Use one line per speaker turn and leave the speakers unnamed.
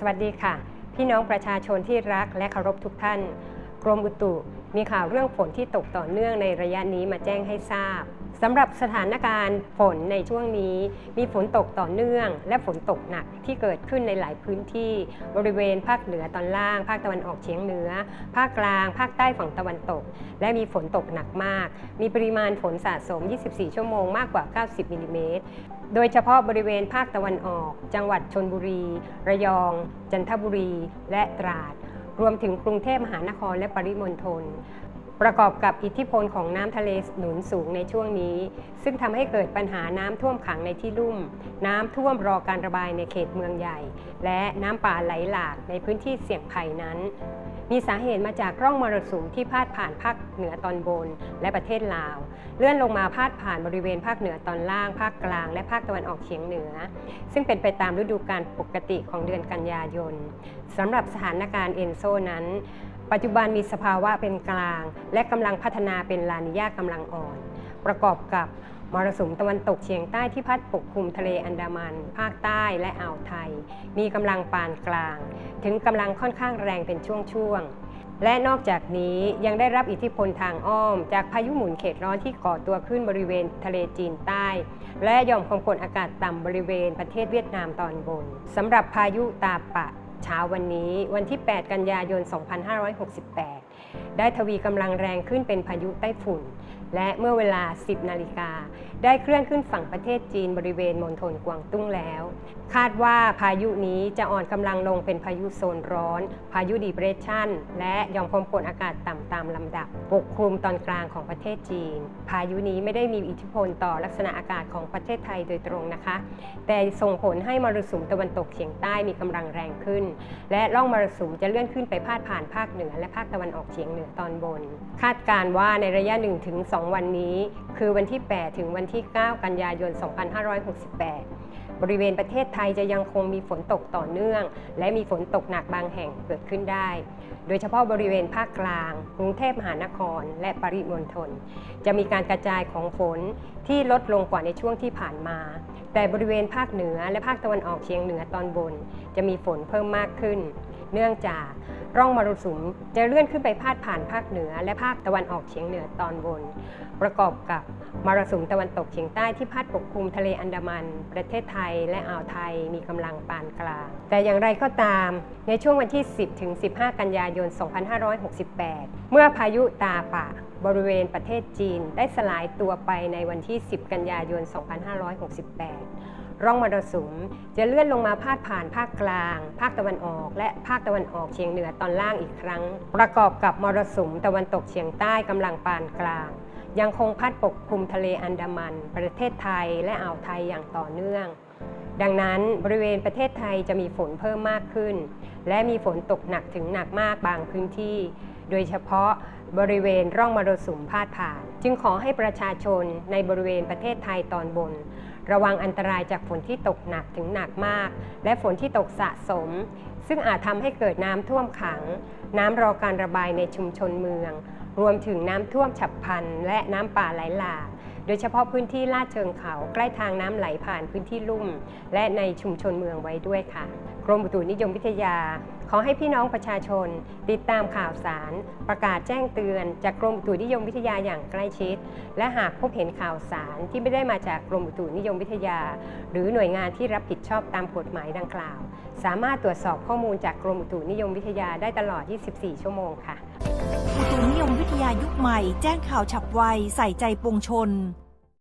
สวัสดีค่ะ พี่น้องประชาชนที่รักและเคารพทุกท่าน กรมอุตุมีข่าวเรื่องฝนที่ตกต่อเนื่องในระยะนี้มาแจ้งให้ทราบ สำหรับสถานการณ์ฝนในช่วงนี้ มีฝนตกต่อเนื่อง และฝนตกหนักที่เกิดขึ้นในหลายพื้นที่ บริเวณภาคเหนือตอนล่าง ภาคตะวันออกเฉียงเหนือ ภาคกลาง ภาคใต้ฝั่งตะวันตก และมีฝนตกหนักมาก มีปริมาณฝนสะสม 24 ชั่วโมงมากกว่า 90มิลลิเมตรโดยเฉพาะบริเวณภาคตะวันออก จังหวัดชนบุรี ระยอง จันทบุรี และตราด รวมถึงกรุงเทพมหานครและปริมณฑล ประกอบกับอิทธิพลของน้ำทะเลหนุนสูงในช่วงนี้ ซึ่งทำให้เกิดปัญหาน้ำท่วมขังในที่ลุ่ม น้ำท่วมรอการระบายในเขตเมืองใหญ่ และน้ำป่าไหลหลากในพื้นที่เสี่ยงภัยนั้น มีสาเหตุมาจากร่องมรสุมที่พาดผ่านภาคเหนือตอนบน และประเทศลาว เลื่อนลงมาพาดผ่านบริเวณภาคเหนือตอนล่าง ภาคกลาง และภาคตะวันออกเฉียงเหนือ ซึ่งเป็นไปตามฤดูกาลปกติของเดือนกันยายนสำหรับสถานการณ์เอนโซนั้น ปัจจุบันมีสภาวะเป็นกลาง และกำลังพัฒนาเป็นลานิญากำลังอ่อน ประกอบกับมรสุมตะวันตกเฉียงใต้ที่พัดปกคลุมทะเลอันดามัน ภาคใต้และอ่าวไทย มีกำลังปานกลาง ถึงกำลังค่อนข้างแรงเป็นช่วงๆ และนอกจากนี้ยังได้รับอิทธิพลทางอ้อม จากพายุหมุนเขตร้อนที่ก่อตัวขึ้นบริเวณทะเลจีนใต้ และย่อมความกดอากาศต่ำบริเวณประเทศเวียดนามตอนบนสำหรับพายุตาปะ เช้าวันนี้วันที่ 8 กันยายน 2568 ได้ทวีกำลังแรงขึ้นเป็นพายุไต้ฝุ่น และเมื่อเวลา 10 นาฬิกา ได้เคลื่อนขึ้นฝั่งประเทศจีนบริเวณมณฑลกวางตุ้งแล้ว คาดว่าพายุนี้จะอ่อนกำลังลงเป็นพายุโซนร้อน พายุดีเพรสชันและยอมความกดอากาศต่ำตามลำดับ ปกคลุมตอนกลางของประเทศจีน พายุนี้ไม่ได้มีอิทธิพลต่อลักษณะอากาศของประเทศไทยโดยตรงนะคะ แต่ส่งผลให้มรสุมตะวันตกเฉียงใต้มีกำลังแรงขึ้น และร่องมรสุมจะเลื่อนขึ้นไปพาดผ่านภาคเหนือและภาคตะวันออกเฉียงเหนือตอนบน คาดการณ์ว่าในระยะ 1-2 วันนี้ คือวันที่ 8 ถึงวันที่ 9 กันยายน 2568 บริเวณประเทศไทยจะยังคงมีฝนตกต่อเนื่อง และมีฝนตกหนักบางแห่งเกิดขึ้นได้ โดยเฉพาะบริเวณภาคกลาง กรุงเทพมหานคร และปริมณฑลจะมีการกระจายของฝนที่ลดลงกว่าในช่วงที่ผ่านมาแต่บริเวณภาคเหนือและภาคตะวันออกเฉียงเหนือตอนบน จะมีฝนเพิ่มมากขึ้น เนื่องจาก ร่องมรสุมจะเลื่อนขึ้นไปพาดผ่านภาคเหนือ และภาคตะวันออกเฉียงเหนือตอนบน ประกอบกับมรสุมตะวันตกเฉียงใต้ที่พัดปกคลุมทะเลอันดามัน ประเทศไทยและอ่าวไทยมีกำลังปานกลาง แต่อย่างไรก็ตามในช่วงวันที่ 10 ถึง 15 กันยายน 2568 เมื่อพายุตาปะบริเวณประเทศจีนได้สลายตัวไปในวันที่ 10 กันยายน 2568 ร่องมรสุม จะเลื่อนลงมาพาดผ่านภาคกลาง ภาคตะวันออก และภาคตะวันออกเฉียงเหนือตอนล่างอีกครั้ง ประกอบกับมรสุมตะวันตกเฉียงใต้กำลังปานกลาง ยังคงพัดปกคลุมทะเลอันดามัน ประเทศไทยและอ่าวไทยอย่างต่อเนื่อง ดังนั้นบริเวณประเทศไทยจะมีฝนเพิ่มมากขึ้น และมีฝนตกหนักถึงหนักมากบางพื้นที่ โดยเฉพาะ บริเวณร่องมรสุมพาดผ่าน จึงขอให้ประชาชนในบริเวณประเทศไทยตอนบน ระวังอันตรายจากฝนที่ตกหนักถึงหนักมาก และฝนที่ตกสะสม ซึ่งอาจทำให้เกิดน้ำท่วมขัง น้ำรอการระบายในชุมชนเมือง รวมถึงน้ำท่วมฉับพลันและน้ำป่าไหลหลากโดยเฉพาะพื้นที่ลาดเชิงเขาใกล้ทางน้ำไหลผ่านพื้นที่ลุ่ม และในชุมชนเมืองไว้ด้วยค่ะ กรมอุตุนิยมวิทยา ขอให้พี่น้องประชาชน ติดตามข่าวสาร ประกาศแจ้งเตือน จากกรมอุตุนิยมวิทยาอย่างใกล้ชิด และหากพบเห็นข่าวสารที่ไม่ได้มาจากกรมอุตุนิยมวิทยา หรือหน่วยงานที่รับผิดชอบตามกฎหมายดังกล่าว สามารถตรวจสอบข้อมูลจากกรมอุตุนิยมวิทยาได้ตลอด 24 ชั่วโมงค่ะ
อุตุนิยมวิทยายุคใหม่ แจ้งข่าวฉับไวใส่ใจปวงชน